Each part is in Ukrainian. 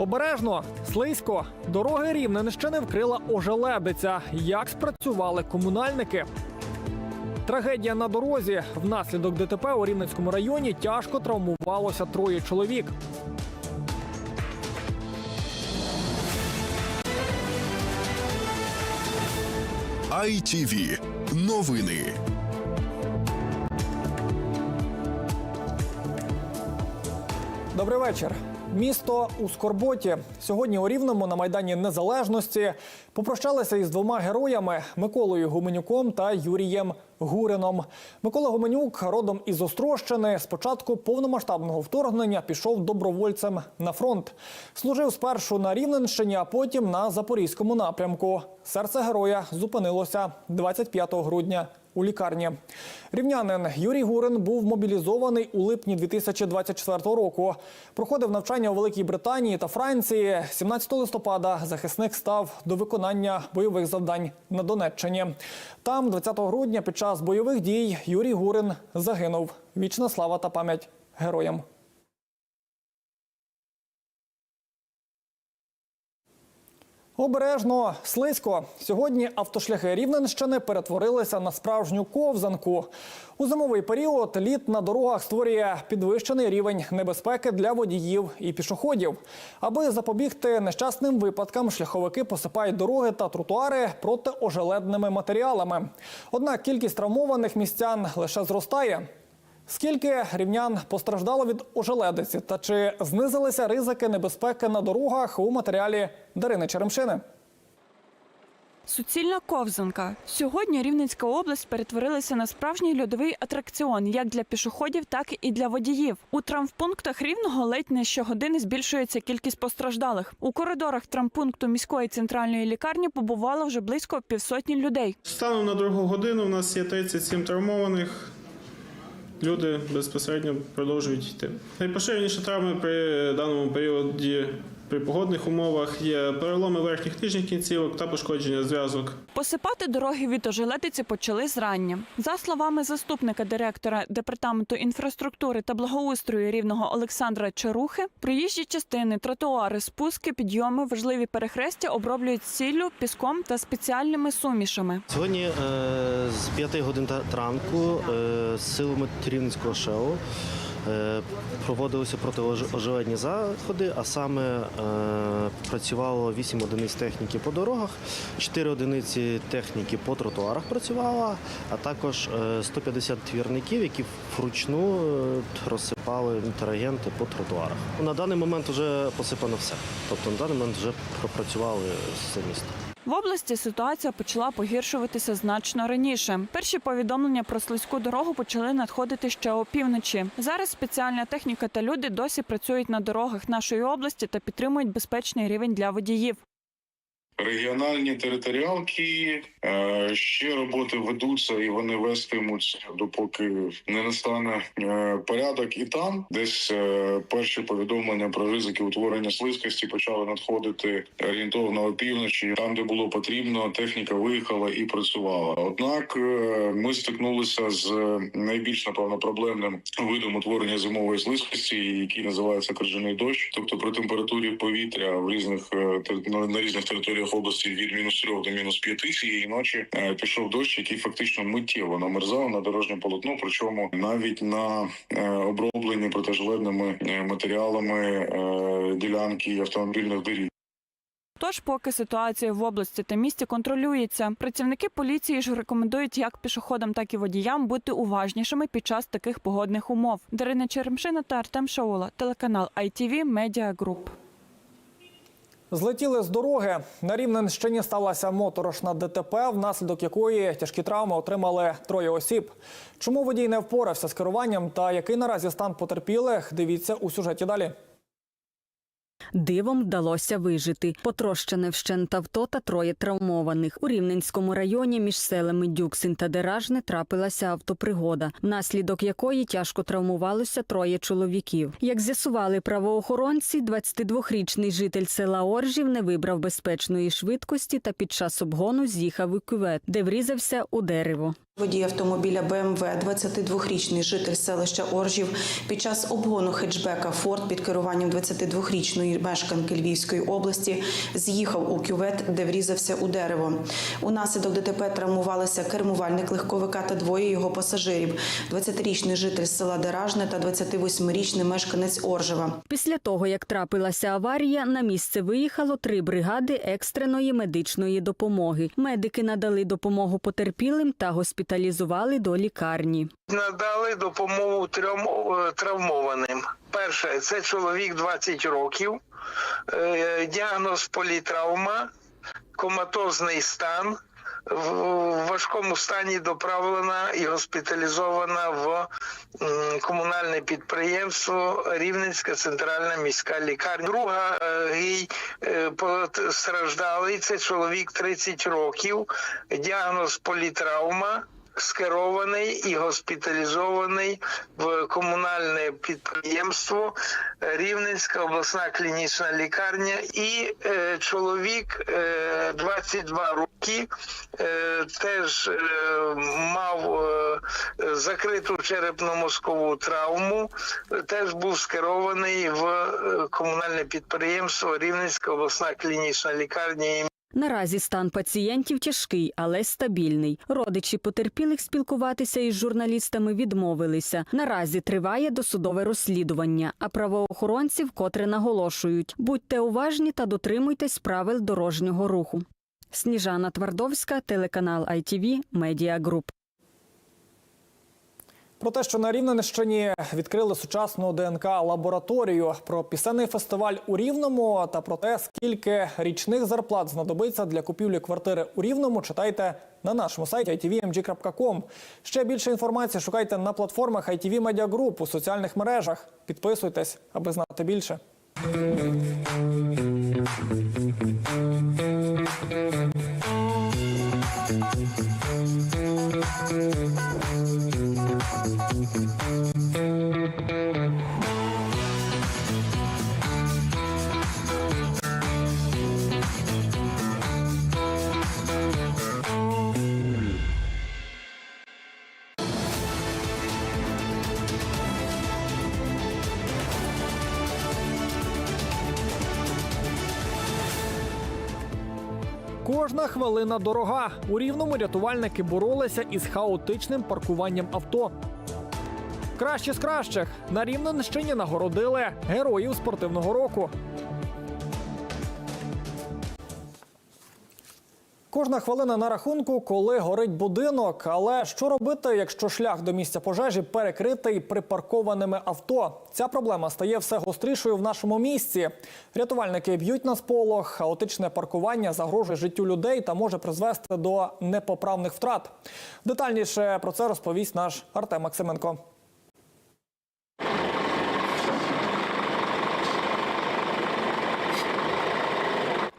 Обережно, слизько, дороги Рівненщини вкрила ожеледиця. Як спрацювали комунальники? Трагедія на дорозі. Внаслідок ДТП у Рівненському районі тяжко травмувалося троє чоловік. ITV. Новини. Добрий вечір. Місто у Скорботі. Сьогодні у Рівному на Майдані Незалежності попрощалися із двома героями Миколою Гуменюком та Юрієм Гурином. Микола Гуменюк, родом із Острощини, з початку повномасштабного вторгнення пішов добровольцем на фронт. Служив спершу на Рівненщині, а потім на Запорізькому напрямку. Серце героя зупинилося 25 грудня у лікарні. Рівнянин Юрій Гурин був мобілізований у липні 2024 року. Проходив навчання у Великій Британії та Франції. 17 листопада захисник став до виконання бойових завдань на Донеччині. Там, 20 грудня, під час бойових дій Юрій Гурин загинув. Вічна слава та пам'ять героям. Обережно, слизько. Сьогодні автошляхи Рівненщини перетворилися на справжню ковзанку. У зимовий період лід на дорогах створює підвищений рівень небезпеки для водіїв і пішоходів. Аби запобігти нещасним випадкам, шляховики посипають дороги та тротуари протиожеледними матеріалами. Однак кількість травмованих містян лише зростає. Скільки рівнян постраждало від ожеледиці та чи знизилися ризики небезпеки на дорогах у матеріалі Дарини Черемшини? Суцільна ковзанка. Сьогодні Рівненська область перетворилася на справжній льодовий атракціон як для пішоходів, так і для водіїв. У травмпунктах рівного ледь не щогодини збільшується кількість постраждалих. У коридорах травмпункту міської центральної лікарні побувало вже близько півсотні людей. Станом на другу годину у нас є 37 травмованих. Люди безпосередньо продовжують йти. Найпоширеніші травми при даному періоді при погодних умовах є переломи верхніх нижніх кінцівок та пошкодження зв'язок. Посипати дороги від ожеледиці почали зрання. За словами заступника директора департаменту інфраструктури та благоустрою рівного Олександра Чарухи, проїжджі частини, тротуари, спуски, підйоми, важливі перехрестя оброблюють сіллю, піском та спеціальними сумішами. Сьогодні е, з 5 годин ранку е, з силами Рівненського ШЕО проводилися протиожеледні заходи, а саме е, працювало 8 одиниць техніки по дорогах, 4 одиниці техніки по тротуарах працювала, а також е, 150 твірників, які вручну е, розсипали інтерагенти по тротуарах. На даний момент вже посипано все. Тобто на даний момент вже пропрацювали все місто. В області ситуація почала погіршуватися значно раніше. Перші повідомлення про слизьку дорогу почали надходити ще опівночі. Зараз спеціальна техніка та люди досі працюють на дорогах нашої області та підтримують безпечний рівень для водіїв. Регіональні територіалки е, ще роботи ведуться і вони вестимуться, допоки не настане е, порядок. І там десь е, перші повідомлення про ризики утворення слизькості почали надходити орієнтовно опівночі. Там, де було потрібно, техніка виїхала і працювала. Однак ми стикнулися з найбільш напевно проблемним видом утворення зимової слизькості, який називається крижаний дощ. Тобто при температурі повітря в різних на різних територіях області від мінус 3 до мінус 5 цієї ночі е, пішов дощ, який фактично миттєво намерзав на дорожнє полотно. Причому навіть на е, оброблені протижеледними е, матеріалами ділянки автомобільних доріг. Тож, поки ситуація в області та місті контролюється, працівники поліції ж рекомендують як пішоходам, так і водіям бути уважнішими під час таких погодних умов. Дарина Черемшина та Артем Шаула, телеканал ITV Media Group. Злетіли з дороги. На Рівненщині сталася моторошна ДТП, внаслідок якої тяжкі травми отримали троє осіб. Чому водій не впорався з керуванням та який наразі стан потерпілих? Дивіться у сюжеті далі. Дивом вдалося вижити. Потрощене вщент авто та троє травмованих. У Рівненському районі між селами Дюксин та Деражне трапилася автопригода, внаслідок якої тяжко травмувалося троє чоловіків. Як з'ясували правоохоронці, 22-річний житель села Оржів не вибрав безпечної швидкості та під час обгону з'їхав у кювет, де врізався у дерево. Водій автомобіля БМВ, 22-річний житель селища Оржів, під час обгону хетчбека Форд під керуванням 22-річної мешканки Львівської області, з'їхав у кювет, де врізався у дерево. Унаслідок ДТП травмувалися кермувальник легковика та двоє його пасажирів: 20-річний житель села Деражне та 28-річний мешканець Оржева. Після того, як трапилася аварія, на місце виїхало три бригади екстреної медичної допомоги. Медики надали допомогу потерпілим та госпіталізували до лікарні. Надали допомогу трьом е, травмованим. Перше, це чоловік 20 років, е, діагноз політравма, коматозний стан. В важкому стані доправлена і госпіталізована в комунальне підприємство Рівненська центральна міська лікарня. Друга е, гій е, постраждалий це чоловік 30 років, діагноз політравма скерований і госпіталізований в комунальне підприємство Рівненська обласна клінічна лікарня. І е, чоловік е, 22 роки е, теж е, мав е, закриту черепно-мозкову травму, теж був скерований в е, комунальне підприємство Рівненська обласна клінічна лікарня Наразі стан пацієнтів тяжкий, але стабільний. Родичі потерпілих спілкуватися із журналістами відмовилися. Наразі триває досудове розслідування, а правоохоронці вкотре наголошують: будьте уважні та дотримуйтесь правил дорожнього руху. Сніжана Твардовська, телеканал ITV, Media Group. Про те, що на Рівненщині відкрили сучасну ДНК лабораторію, про пісенний фестиваль у Рівному та про те, скільки річних зарплат знадобиться для купівлі квартири у Рівному, читайте на нашому сайті itvmg.com. Ще більше інформації шукайте на платформах ITV Media Group у соціальних мережах. Підписуйтесь, аби знати більше. Кожна хвилина дорога. У рівному рятувальники боролися із хаотичним паркуванням авто. Краще з кращих на Рівненщині нагородили героїв спортивного року. Кожна хвилина на рахунку, коли горить будинок. Але що робити, якщо шлях до місця пожежі перекритий припаркованими авто? Ця проблема стає все гострішою в нашому місті. Рятувальники б'ють на сполох, хаотичне паркування загрожує життю людей та може призвести до непоправних втрат. Детальніше про це розповість наш Артем Максименко.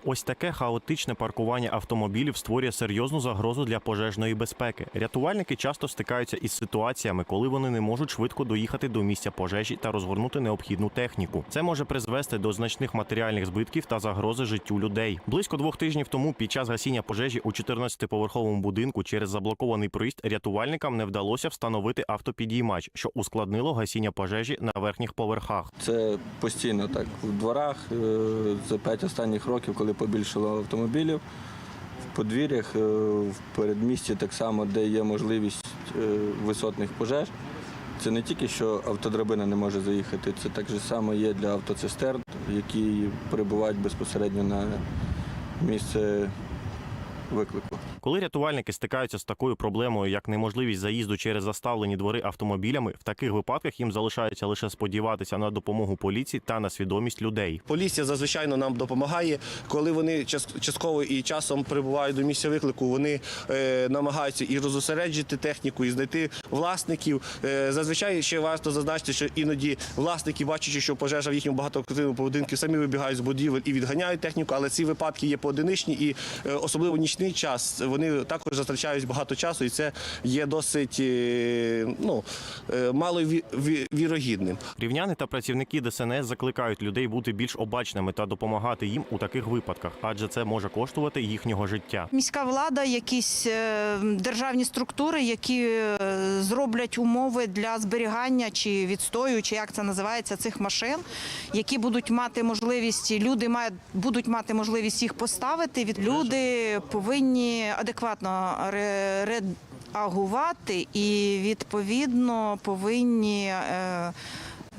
Ось таке хаотичне паркування автомобілів створює серйозну загрозу для пожежної безпеки. Рятувальники часто стикаються із ситуаціями, коли вони не можуть швидко доїхати до місця пожежі та розгорнути необхідну техніку. Це може призвести до значних матеріальних збитків та загрози життю людей. Близько двох тижнів тому, під час гасіння пожежі у 14-поверховому будинку через заблокований проїзд рятувальникам не вдалося встановити автопідіймач, що ускладнило гасіння пожежі на верхніх поверхах. Це постійно так в дворах. е, За п'ять останніх років, коли побільшало автомобілів, в подвір'ях, е, в передмісті так само, де є можливість е, висотних пожеж. Це не тільки що автодрабина не може заїхати, це так само є для автоцистерн, які перебувають безпосередньо на місце виклику. Коли рятувальники стикаються з такою проблемою, як неможливість заїзду через заставлені двори автомобілями, в таких випадках їм залишається лише сподіватися на допомогу поліції та на свідомість людей. Поліція зазвичай нам допомагає. Коли вони час- частково і часом прибувають до місця виклику, вони е, намагаються і розосереджити техніку, і знайти власників. Е, зазвичай ще варто зазначити, що іноді власники, бачачи, що пожежа в їхньому багатоквартирному будинку, самі вибігають з будівель і відганяють техніку, але ці випадки є поодиничні і е, особливо нічними нічний час вони також затрачають багато часу, і це є досить е, ну, е, мало ві- ві- вірогідним. Рівняни та працівники ДСНС закликають людей бути більш обачними та допомагати їм у таких випадках, адже це може коштувати їхнього життя. Міська влада, якісь е, державні структури, які зроблять умови для зберігання чи відстою, чи як це називається, цих машин, які будуть мати можливість, люди мають будуть мати можливість їх поставити. Від люди повинні адекватно ре- реагувати і відповідно повинні. е,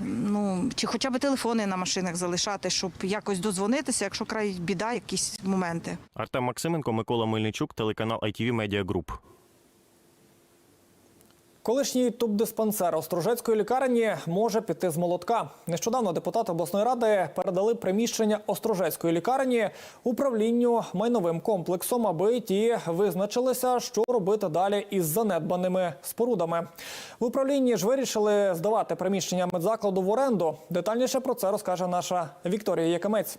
Ну, чи хоча б телефони на машинах залишати, щоб якось дозвонитися, якщо край біда, якісь моменти. Артем Максименко, Микола Мельничук, телеканал ITV Media Group. Колишній тубдиспансер Острожецької лікарні може піти з молотка. Нещодавно депутати обласної ради передали приміщення Острожецької лікарні управлінню майновим комплексом, аби ті визначилися, що робити далі із занедбаними спорудами. В управлінні ж вирішили здавати приміщення медзакладу в оренду. Детальніше про це розкаже наша Вікторія Якимець.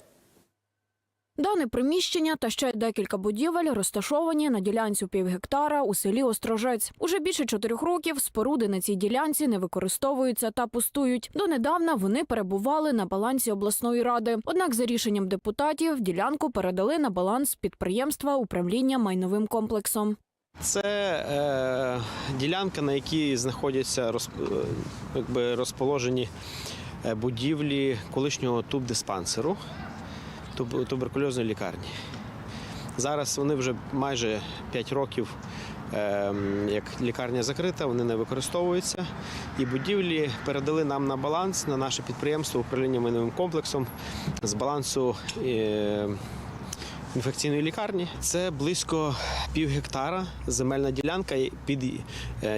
Дане приміщення та ще декілька будівель розташовані на ділянці пів гектара у селі Острожець. Уже більше чотирьох років споруди на цій ділянці не використовуються та пустують. Донедавна вони перебували на балансі обласної ради. Однак, за рішенням депутатів, ділянку передали на баланс підприємства управління майновим комплексом. Це е, ділянка, на якій знаходяться роз, е, розположені е, будівлі колишнього туб, туберкульозної лікарні. Зараз вони вже майже 5 років, е, як лікарня закрита, вони не використовуються. І будівлі передали нам на баланс на наше підприємство управління майновим комплексом з балансу. Е, інфекційної лікарні. Це близько пів гектара земельна ділянка, е,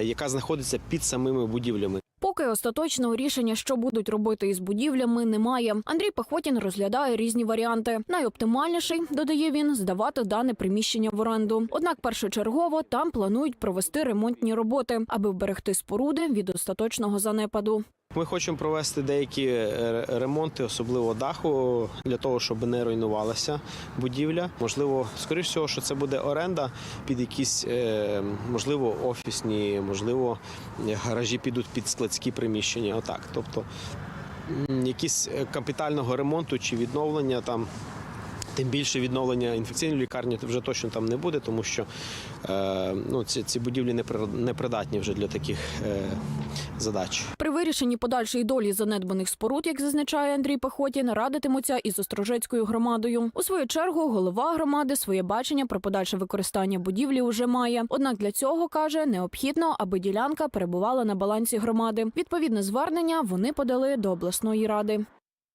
яка знаходиться під самими будівлями. Поки остаточного рішення, що будуть робити із будівлями, немає. Андрій Пахотін розглядає різні варіанти. Найоптимальніший, додає він, здавати дане приміщення в оренду. Однак першочергово там планують провести ремонтні роботи, аби вберегти споруди від остаточного занепаду. Ми хочемо провести деякі е, ремонти, особливо даху, для того, щоб не руйнувалася будівля. Можливо, скоріш всього, що це буде оренда під якісь, е, можливо, офісні, можливо, гаражі підуть під складські приміщення. Отак. Тобто якісь е, капітального ремонту чи відновлення там. Тим більше відновлення інфекційної лікарні вже точно там не буде, тому що е, ну, ці, ці будівлі не при- не вже для таких е, задач. При вирішенні подальшої долі занедбаних споруд, як зазначає Андрій Пахотін, радитимуться із Острожецькою громадою. У свою чергу голова громади своє бачення про подальше використання будівлі уже має. Однак для цього каже необхідно, аби ділянка перебувала на балансі громади. Відповідне звернення вони подали до обласної ради.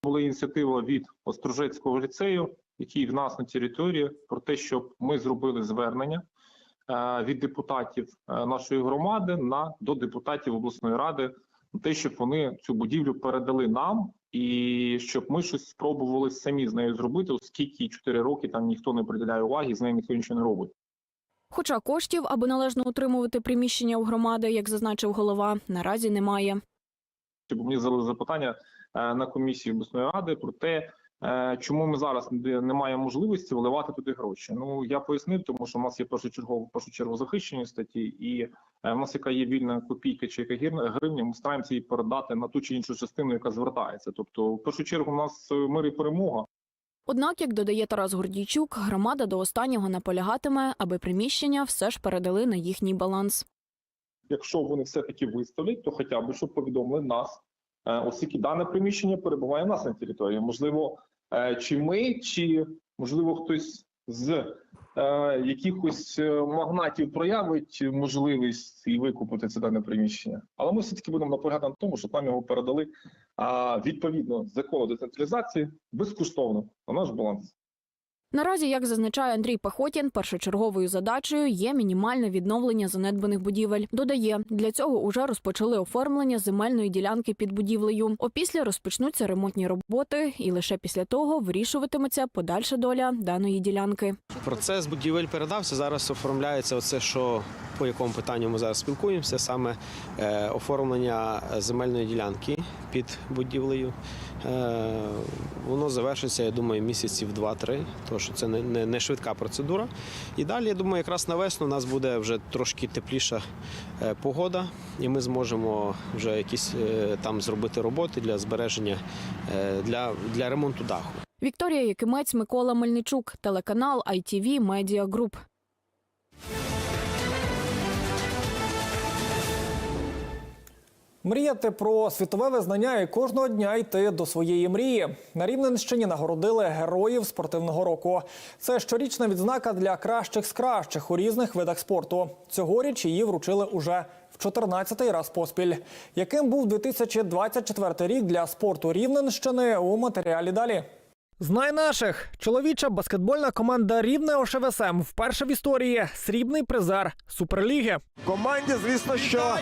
була ініціатива від Острожецького ліцею, який в нас на території, про те, щоб ми зробили звернення е, від депутатів е, нашої громади на до депутатів обласної ради на те, щоб вони цю будівлю передали нам, і щоб ми щось спробували самі з нею зробити, оскільки 4 роки там ніхто не приділяє уваги, з нею ніхто нічого не робить. Хоча коштів, аби належно утримувати приміщення у громади, як зазначив голова, наразі немає. Щоб мені задали запитання е, на комісії обласної ради про те, чому ми зараз не маємо можливості вливати туди гроші. Ну я пояснив, тому що в нас є першочергово першу чергу захищені статті, і е, в нас яка є вільна копійка чи яка гривня, ми стараємося її передати на ту чи іншу частину, яка звертається. Тобто, в першу чергу, у нас е, мир і перемога. Однак, як додає Тарас Гордійчук, громада до останнього наполягатиме, аби приміщення все ж передали на їхній баланс. Якщо вони все таки виставлять, то хоча б щоб повідомили нас, е, оскільки дане приміщення перебуває в нас на території. Можливо, е, чи ми, чи можливо хтось з е, якихось е, магнатів проявить можливість і викупити це дане приміщення. Але ми все таки будемо наполягати на тому, щоб нам його передали а, відповідно закону децентралізації безкоштовно на наш баланс. Наразі, як зазначає Андрій Пахотін, першочерговою задачею є мінімальне відновлення занедбаних будівель. Додає, для цього уже розпочали оформлення земельної ділянки під будівлею. Опісля розпочнуться ремонтні роботи, і лише після того вирішуватиметься подальша доля даної ділянки. Процес будівель передався. Зараз оформляється оце, що по якому питанню ми зараз спілкуємося, саме е, оформлення земельної ділянки під будівлею. Е, Воно завершиться, я думаю, місяців 2-3, тому що це не, не, не швидка процедура. І далі, я думаю, якраз на весну у нас буде вже трошки тепліша е, погода, і ми зможемо вже якісь е, там зробити роботи для збереження, е, для, для ремонту даху. Вікторія Якимець, Микола Мельничук, телеканал ITV Media Group. Мріяти про світове визнання і кожного дня йти до своєї мрії. На Рівненщині нагородили героїв спортивного року. Це щорічна відзнака для кращих з кращих у різних видах спорту. Цьогоріч її вручили уже в 14-й раз поспіль. Яким був 2024 рік для спорту Рівненщини у матеріалі далі. Знай наших чоловіча баскетбольна команда Рівне ОШВСМ вперше в історії срібний призер Суперліги. Команді, звісно, що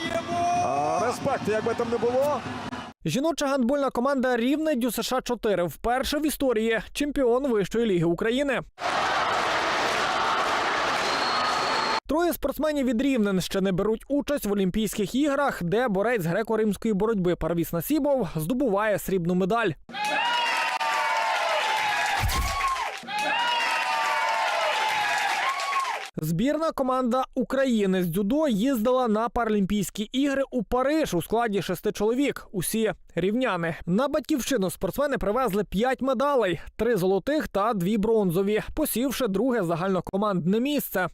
а, респект, як би там не було. Жіноча гандбольна команда Рівне ДЮСШ 4 вперше в історії чемпіон Вищої ліги України. Троє спортсменів від Рівненщини беруть участь в Олімпійських іграх, де борець греко-римської боротьби Парвіс Насібов здобуває срібну медаль. Збірна команда України з дзюдо їздила на Паралімпійські ігри у Париж у складі шести чоловік. Усі рівняни. На батьківщину спортсмени привезли п'ять медалей: три золотих та дві бронзові, посівши друге загальнокомандне місце.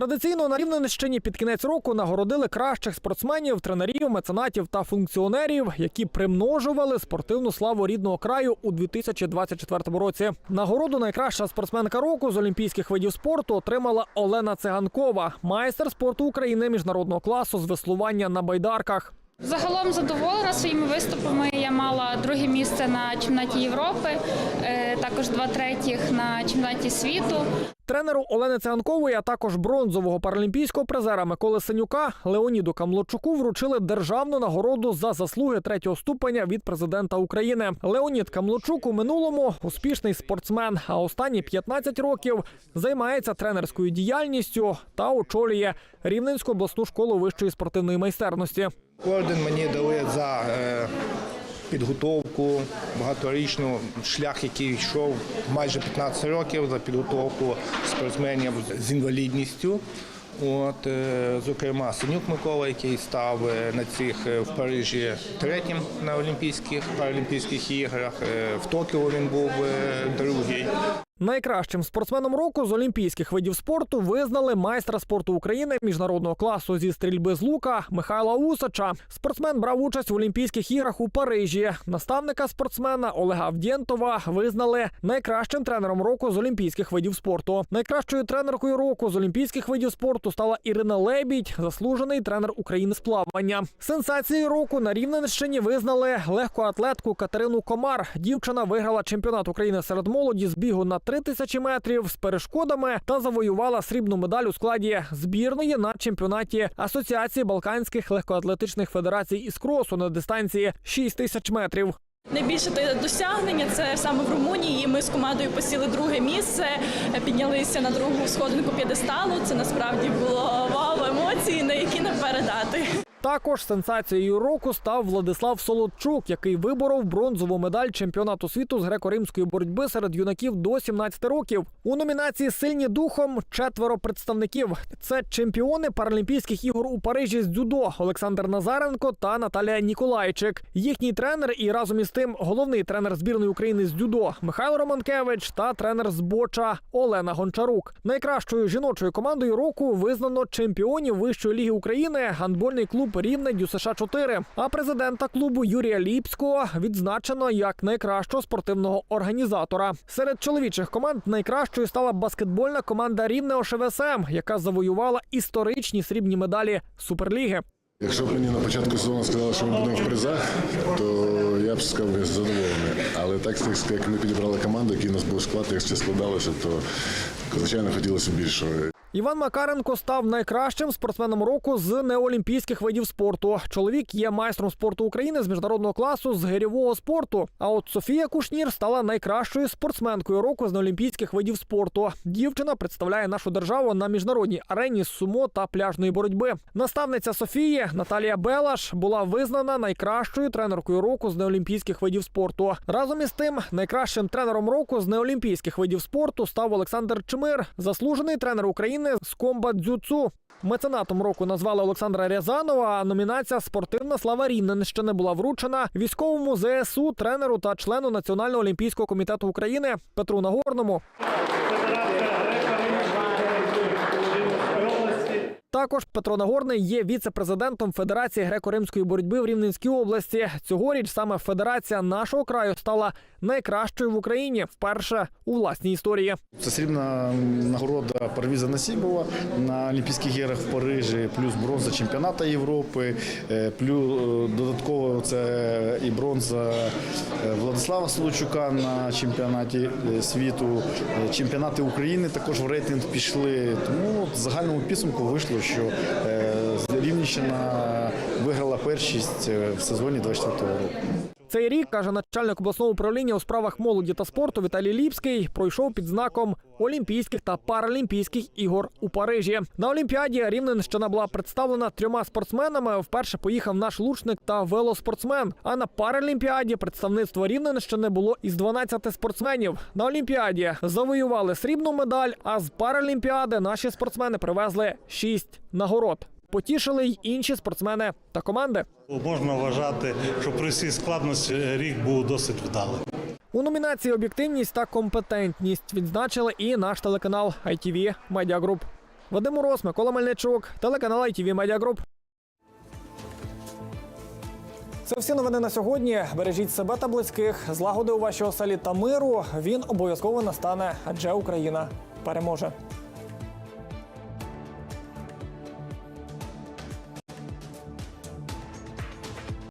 Традиційно на Рівненщині під кінець року нагородили кращих спортсменів, тренерів, меценатів та функціонерів, які примножували спортивну славу рідного краю у 2024 році. Нагороду найкраща спортсменка року з олімпійських видів спорту отримала Олена Циганкова, майстер спорту України міжнародного класу з веслування на байдарках. Загалом задоволена своїми виступами. Я мала друге місце на чемпіонаті Європи, е, також два третіх на чемпіонаті світу. Тренеру Олени Циганкової, а також бронзового паралімпійського призера Миколи Синюка Леоніду Камлочуку вручили державну нагороду за заслуги третього ступеня від президента України. Леонід Камлочук у минулому успішний спортсмен, а останні 15 років займається тренерською діяльністю та очолює Рівненську обласну школу вищої спортивної майстерності. Орден мені дали за е, підготовку багаторічну, шлях, який йшов майже 15 років за підготовку спортсменів з інвалідністю. От, е, зокрема, Синюк Микола, який став е, на цих в Парижі третім на Олімпійських Паралімпійських іграх. В Токіо він був другий. Найкращим спортсменом року з олімпійських видів спорту визнали майстра спорту України міжнародного класу зі стрільби з лука Михайла Усача. Спортсмен брав участь в Олімпійських іграх у Парижі. Наставника спортсмена Олега Авдєнтова визнали найкращим тренером року з олімпійських видів спорту. Найкращою тренеркою року з олімпійських видів спорту стала Ірина Лебідь, заслужений тренер України з плавання. Сенсацією року на Рівненщині визнали легкоатлетку Катерину Комар. Дівчина виграла чемпіонат України серед молоді з бігу на 3 тисячі метрів з перешкодами та завоювала срібну медаль у складі збірної на чемпіонаті Асоціації Балканських легкоатлетичних федерацій із кросу на дистанції 6 тисяч метрів. Найбільше досягнення це саме в Румунії. Ми з командою посіли друге місце, піднялися на другу сходинку п'єдесталу. Це насправді було вау емоції, на які не передати. Також сенсацією року став Владислав Солодчук, який виборов бронзову медаль чемпіонату світу з греко-римської боротьби серед юнаків до 17 років. У номінації Сильні духом четверо представників. Це чемпіони Паралімпійських ігор у Парижі з дзюдо Олександр Назаренко та Наталія Ніколайчик. Їхній тренер і разом із тим головний тренер збірної України з дзюдо Михайло Романкевич та тренер з боча Олена Гончарук. Найкращою жіночою командою року визнано чемпіонів Вищої ліги України гандбольний клуб Рівне ДЮСШ 4 А президента клубу Юрія Ліпського відзначено як найкращого спортивного організатора. Серед чоловічих команд найкращою стала баскетбольна команда Рівне ОШВСМ, яка завоювала історичні срібні медалі Суперліги. Якщо б мені на початку сезону сказали, що ми будемо в призах, то я б сказав, задоволений. Але так як ми підібрали команду, який у нас був склад, як все складалося, то звичайно хотілося більшого. Іван Макаренко став найкращим спортсменом року з неолімпійських видів спорту. Чоловік є майстром спорту України з міжнародного класу з гирьового спорту. А от Софія Кушнір стала найкращою спортсменкою року з неолімпійських видів спорту. Дівчина представляє нашу державу на міжнародній арені з сумо та пляжної боротьби. Наставниця Софії Наталія Белаш була визнана найкращою тренеркою року з неолімпійських видів спорту. Разом із тим, найкращим тренером року з неолімпійських видів спорту став Олександр Чмир, заслужений тренер України з комбат дзюцу. Меценатом року назвали Олександра Рязанова. А номінація Спортивна слава Рівненщини була вручена військовому ЗСУ, тренеру та члену Національного олімпійського комітету України Петру Нагорному. Також Петро Нагорний є віце-президентом Федерації греко-римської боротьби в Рівненській області. Цьогоріч саме федерація нашого краю стала найкращою в Україні вперше у власній історії. Це срібна нагорода Парвіза Насібова на Олімпійських іграх в Парижі, плюс бронза чемпіоната Європи, е, плюс е, додатково це і бронза е, Владислава Солочука на чемпіонаті світу. Чемпіонати України також в рейтинг пішли. Тому загальному підсумку вийшло, що е, Рівненщина виграла першість е, в сезоні 24 року. Цей рік каже начальник обласного управління у справах молоді та спорту Віталій Ліпський. Пройшов під знаком Олімпійських та Паралімпійських ігор у Парижі. На Олімпіаді Рівненщина була представлена трьома спортсменами. Вперше поїхав наш лучник та велоспортсмен. А на Паралімпіаді представництво Рівненщини було із 12 спортсменів. На Олімпіаді завоювали срібну медаль. А з Паралімпіади наші спортсмени привезли шість нагород. Потішили й інші спортсмени та команди. Можна вважати, що при всій складності рік був досить вдалий. У номінації Об'єктивність та компетентність відзначили і наш телеканал ITV Media Group. Вадим Мороз, Микола Мельничук, телеканал ITV Media Group. Це всі новини на сьогодні. Бережіть себе та близьких, злагоди у вашій оселі та миру. Він обов'язково настане, адже Україна переможе.